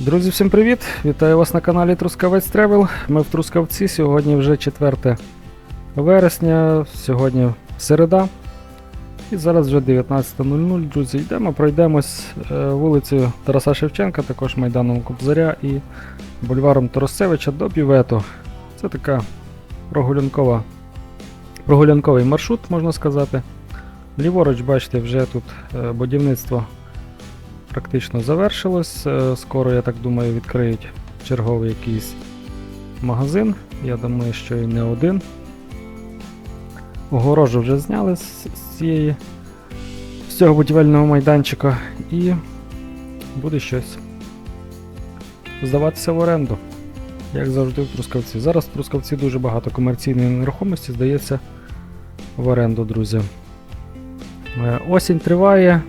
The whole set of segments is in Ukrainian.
Друзі, всім привіт! Вітаю вас на каналі Трускавець Тревел. Ми в Трускавці. Сьогодні вже 4 вересня, сьогодні середа. І зараз вже 19.00, друзі. Йдемо, пройдемось е, вулицею Тараса Шевченка, також Майданом Кобзаря і бульваром Торосевича до Бювету. Це така прогулянкова, прогулянковий маршрут, можна сказати. Ліворуч, бачите, вже тут е, будівництво практично завершилось. Е, Скоро, я так думаю, відкриють черговий якийсь магазин. Я думаю, що і не один. Огорожу вже зняли з, цієї з цього будівельного майданчика і буде щось здаватися в оренду. Як завжди в Трускавці. Зараз в Трускавці дуже багато комерційної нерухомості здається в оренду, друзі. Е, Осінь триває,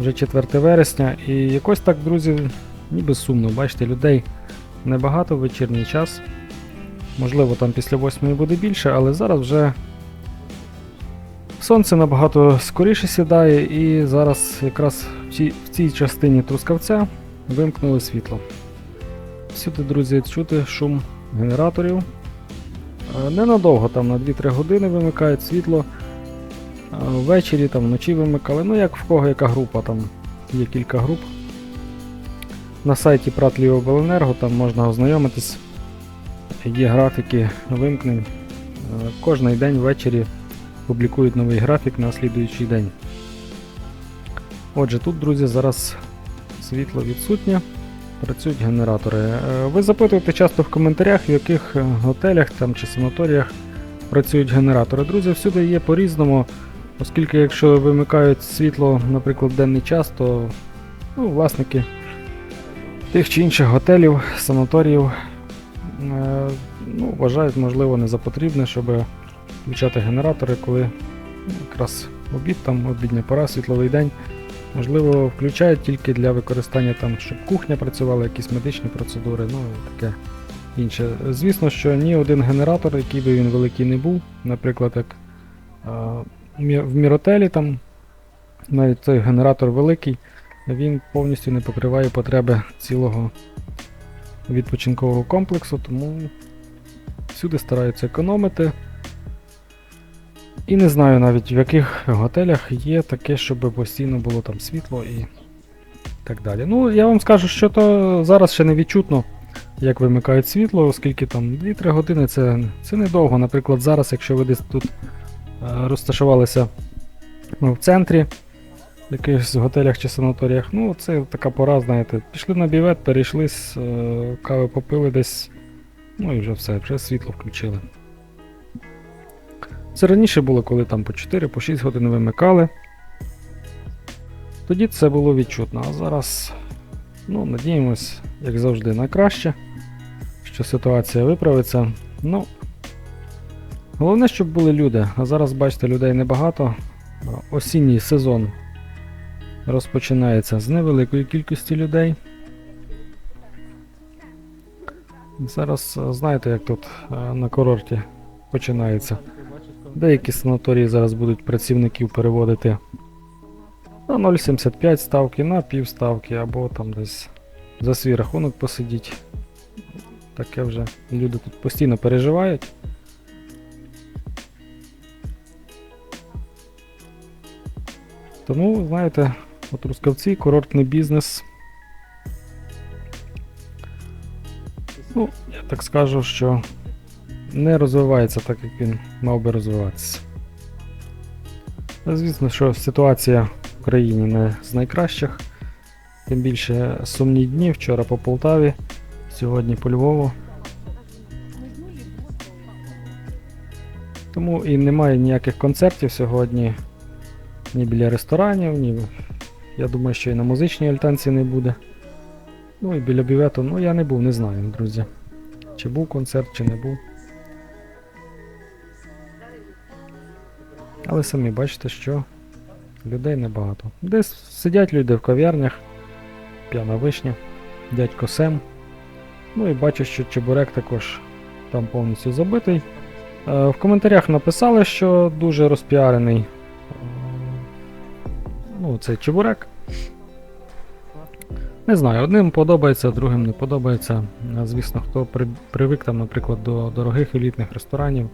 вже 4 вересня, і якось так, друзі, ніби сумно. Бачите, людей небагато в вечірній час. Можливо, там після 8 буде більше, але зараз вже сонце набагато скоріше сідає, і зараз якраз в цій, в цій частині трускавця вимкнули світло. Всюди, друзі, чути шум генераторів. Е, Ненадовго, там на 2-3 години вимикають світло. Ввечері там вночі вимикали. Ну як в кого яка група, там є кілька груп. На сайті Пратлівобленерго там можна ознайомитись. Є графіки вимкнень. Кожний день ввечері публікують новий графік на слідуючий день. Отже, тут, друзі, зараз світло відсутнє. Працюють генератори. Е, Ви запитуєте часто в коментарях, в яких е, готелях там, чи санаторіях працюють генератори. Друзі, всюди є по-різному. Оскільки якщо вимикають світло, наприклад, денний час, то ну, власники тих чи інших готелів, санаторіїв е, ну, вважають, можливо, не за потрібне, щоб включати генератори, коли якраз обід, там, обідня пора, світловий день. Можливо, включають тільки для використання там, щоб кухня працювала, якісь медичні процедури, ну і таке інше. Звісно, що ні один генератор, який би він великий не був, наприклад, як е, в Міротелі там навіть цей генератор великий, він повністю не покриває потреби цілого відпочинкового комплексу, тому всюди стараються економити. І не знаю навіть в яких готелях є таке, щоб постійно було там світло і так далі. Ну, я вам скажу, що то зараз ще не відчутно, як вимикають світло, оскільки там 2-3 години це, це недовго. Наприклад, зараз, якщо ви десь тут розташувалися ну, в центрі, в якихось готелях чи санаторіях. Ну, це така пора, знаєте. Пішли на бівет, перейшли, е, кави попили десь, ну і вже все, вже світло включили. Це раніше було, коли там по 4, по 6 годин вимикали. Тоді це було відчутно, а зараз, ну, надіємось, як завжди, на краще, що ситуація виправиться. Ну, Головне, щоб були люди. А зараз, бачите, людей небагато. Осінній сезон розпочинається з невеликої кількості людей. Зараз е, знаєте, як тут е, на курорті починається. Деякі санаторії зараз будуть працівників переводити на 0,75 ставки, на пів ставки, або там десь за свій рахунок посидіть. Таке вже люди тут постійно переживають. Тому, знаєте, от Рускавці, курортний бізнес. Ну, я так скажу, що не розвивається так, як він мав би розвиватися. Звісно, що ситуація в країні не з найкращих. Тим більше сумні дні вчора по Полтаві, сьогодні по Львову. Тому і немає ніяких концертів сьогодні ні біля ресторанів, ні. Я думаю, що і на музичній альтанці не буде. Ну і біля бювету, ну я не був, не знаю, друзі. Чи був концерт, чи не був. Але самі бачите, що людей небагато. Десь сидять люди в кав'ярнях, п'яна вишня, дядько Сем. Ну і бачу, що чебурек також там повністю забитий. Е, В коментарях написали, що дуже розпіарений ну, цей чебурек. Не знаю, одним подобається, другим не подобається. Звісно, хто при, привик там, наприклад, до дорогих елітних ресторанів,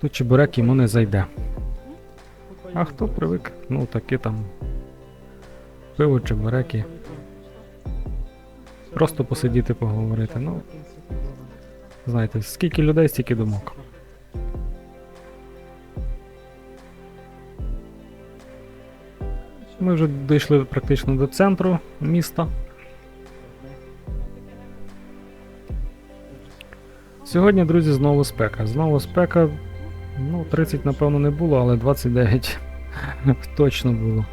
то чебурек йому не зайде. А хто привик, ну таки там пиво, чебуреки, просто посидіти, поговорити. Ну, знаєте, скільки людей, стільки думок. Ми вже дійшли практично до центру міста. Сьогодні, друзі, знову спека. Знову спека. Ну, 30, напевно, не було, але 29 точно було.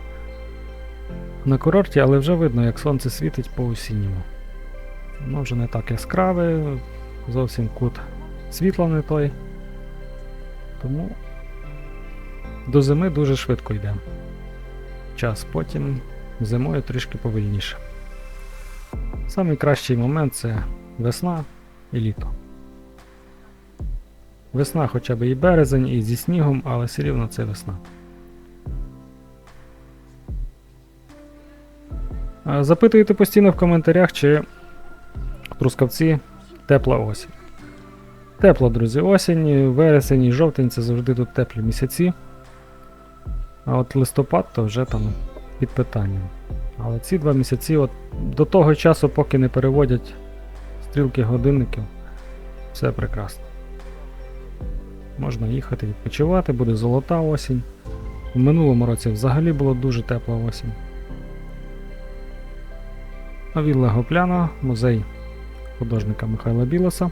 На курорті, але вже видно, як сонце світить по осінньому. Воно вже не так яскраве, зовсім кут світла не той. Тому до зими дуже швидко йде час, потім зимою трішки повільніше. Самий кращий момент це весна і літо. Весна хоча б і березень, і зі снігом, але все рівно це весна. А, Запитуйте постійно в коментарях, чи в Трускавці тепла осінь. Тепла, друзі, осінь, вересень і жовтень це завжди тут теплі місяці. А от листопад то вже там під питанням. Але ці два місяці, от до того часу, поки не переводять стрілки годинників, все прекрасно. Можна їхати відпочивати, буде золота осінь. У минулому році взагалі було дуже тепла осінь. Вілла Гопляна, музей художника Михайла Білоса.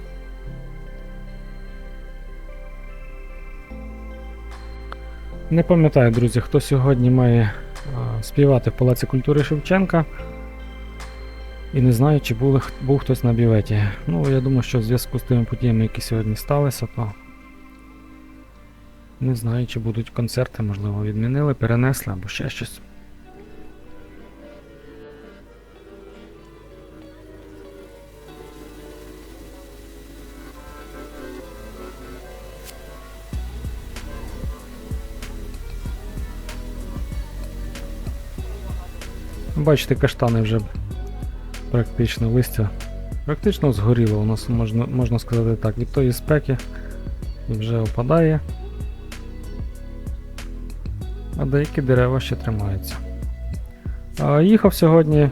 Не пам'ятаю, друзі, хто сьогодні має а, співати в Палаці культури Шевченка. І не знаю, чи були, був хтось на біветі. Ну, я думаю, що в зв'язку з тими подіями, які сьогодні сталися, то не знаю, чи будуть концерти, можливо, відмінили, перенесли або ще щось. Бачите, каштани вже практично листя практично згоріло. У нас можна, можна сказати так, від тої спеки вже опадає. А деякі дерева ще тримаються. А, їхав сьогодні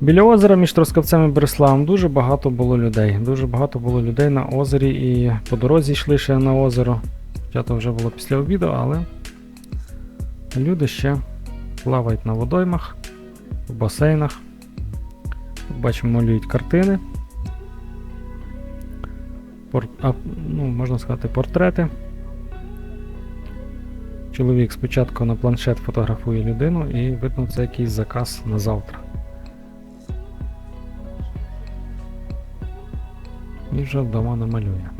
біля озера між Трускавцем і Береславом. Дуже багато було людей. Дуже багато було людей на озері і по дорозі йшли ще на озеро. Хоча то вже було після обіду, але люди ще плавають на водоймах в басейнах. Бачимо, малюють картини. Пор... А, ну, можна сказати, портрети. Чоловік спочатку на планшет фотографує людину і видно, це якийсь заказ на завтра. І вже вдома намалює.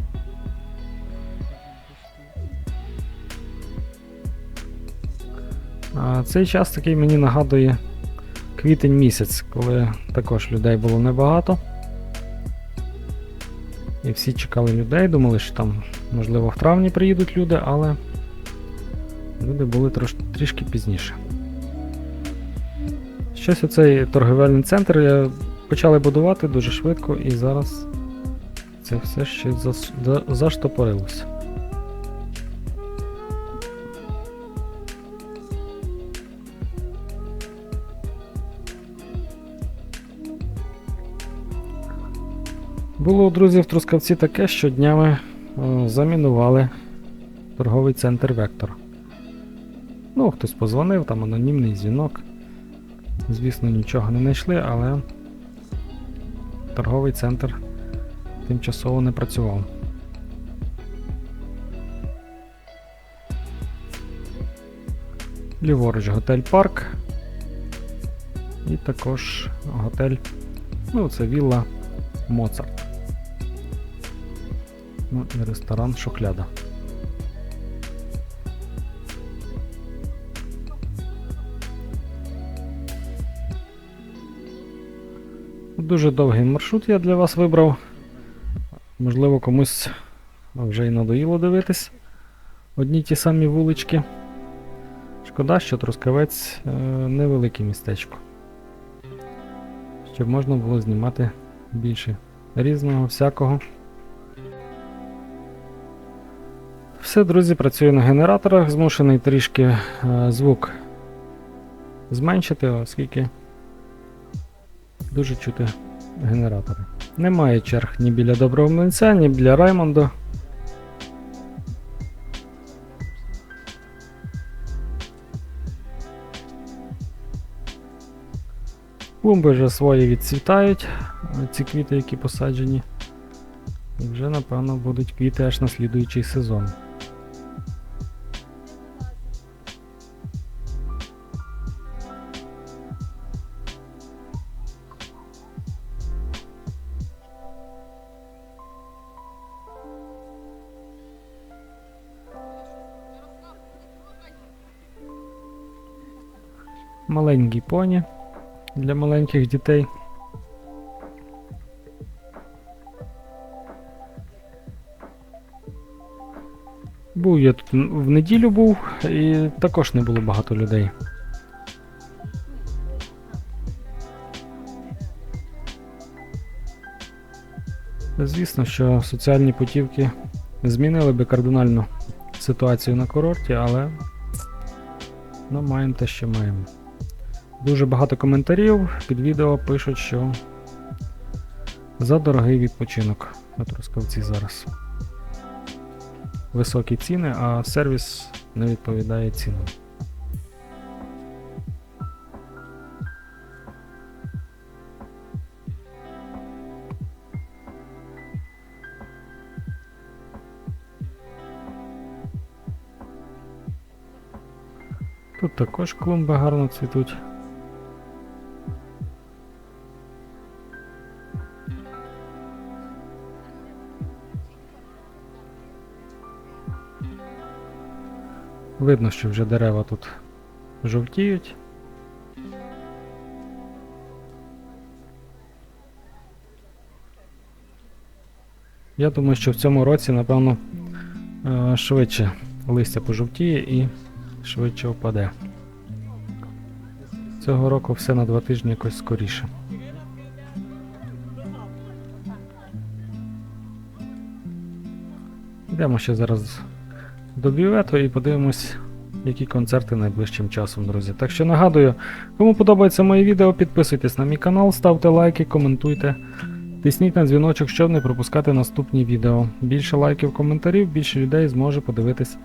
А цей час такий мені нагадує квітень місяць, коли також людей було небагато. І всі чекали людей, думали, що там, можливо, в травні приїдуть люди, але люди були трош, трішки пізніше. Щось оцей торговельний центр почали будувати дуже швидко і зараз це все ще заштопорилося. Було у друзів в Трускавці таке, що днями е, замінували торговий центр Вектор. Ну, хтось позвонив, там анонімний дзвінок. Звісно, нічого не знайшли, але торговий центр тимчасово не працював. Ліворуч готель Парк. І також готель, ну, це вілла Моцарт. Ну і ресторан Шухляда. Дуже довгий маршрут я для вас вибрав. Можливо, комусь вже й надоїло дивитись одні ті самі вулички. Шкода, що Трускавець е, невелике містечко. щоб можна було знімати більше різного, всякого. Все, друзі, працює на генераторах, змушений трішки е, звук зменшити, оскільки дуже чути генератори. Немає черг ні біля доброго млинця, ні біля Раймонда. Клумби вже свої відцвітають, е, ці квіти, які посаджені. І вже, напевно, будуть квіти аж на слідуючий сезон. Маленький поні для маленьких дітей. Був я тут в неділю був, і також не було багато людей. Звісно, що соціальні путівки змінили би кардинально ситуацію на курорті, але ну, маємо те, що маємо. Дуже багато коментарів під відео пишуть, що за дорогий відпочинок на Трускавці зараз. Високі ціни, а сервіс не відповідає цінам. Тут також клумби гарно цвітуть. Видно, що вже дерева тут жовтіють. Я думаю, що в цьому році, напевно, е, швидше листя пожовтіє і швидше впаде. Цього року все на два тижні якось скоріше. Йдемо ще зараз до бювету і подивимось, які концерти найближчим часом, друзі. Так що нагадую, кому подобається моє відео, підписуйтесь на мій канал, ставте лайки, коментуйте. Тисніть на дзвіночок, щоб не пропускати наступні відео. Більше лайків, коментарів, більше людей зможе подивитись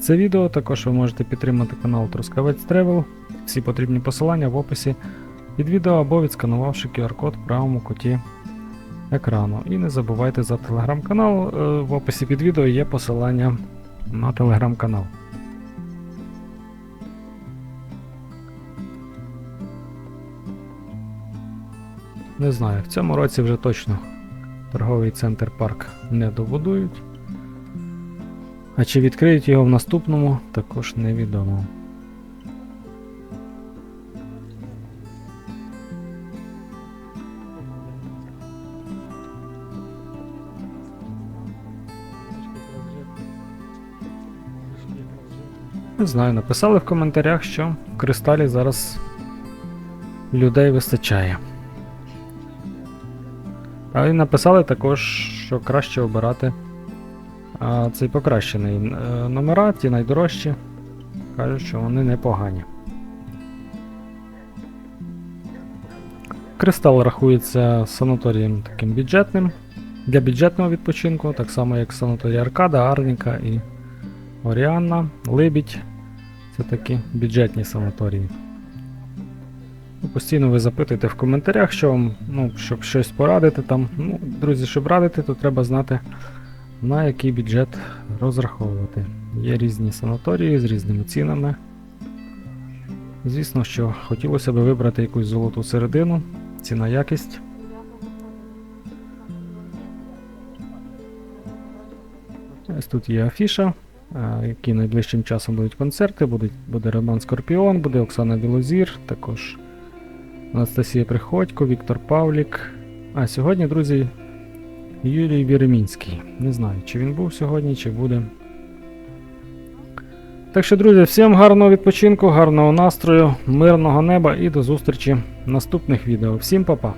це відео. Також ви можете підтримати канал Трускавець Тревел. Всі потрібні посилання в описі під відео або відсканувавши QR-код в правому куті екрану. І не забувайте за телеграм-канал. е, В описі під відео є посилання на телеграм-канал. Не знаю, в цьому році вже точно торговий центр парк не добудують. А чи відкриють його в наступному, також невідомо. Не знаю, написали в коментарях, що в кристалі зараз людей вистачає. А і написали також, що краще обирати а, цей покращений е, номера, ті найдорожчі. Кажуть, що вони непогані. Кристал рахується санаторієм таким бюджетним. Для бюджетного відпочинку, так само як санаторій Аркада, Арніка і Оріанна, Либідь. Це такі бюджетні санаторії. Ну, Постійно ви запитуєте в коментарях, що вам, ну, щоб щось порадити там. Ну, друзі, щоб радити, то треба знати, на який бюджет розраховувати. Є різні санаторії з різними цінами. Звісно, що хотілося б вибрати якусь золоту середину, ціна якість. Ось тут є афіша, які найближчим часом будуть концерти, будуть, буде Роман Скорпіон, буде Оксана Білозір, також Анастасія Приходько, Віктор Павлік. А сьогодні, друзі, Юрій Вєремінський. Не знаю, чи він був сьогодні, чи буде. Так що, друзі, всім гарного відпочинку, гарного настрою, мирного неба і до зустрічі в наступних відео. Всім па-па!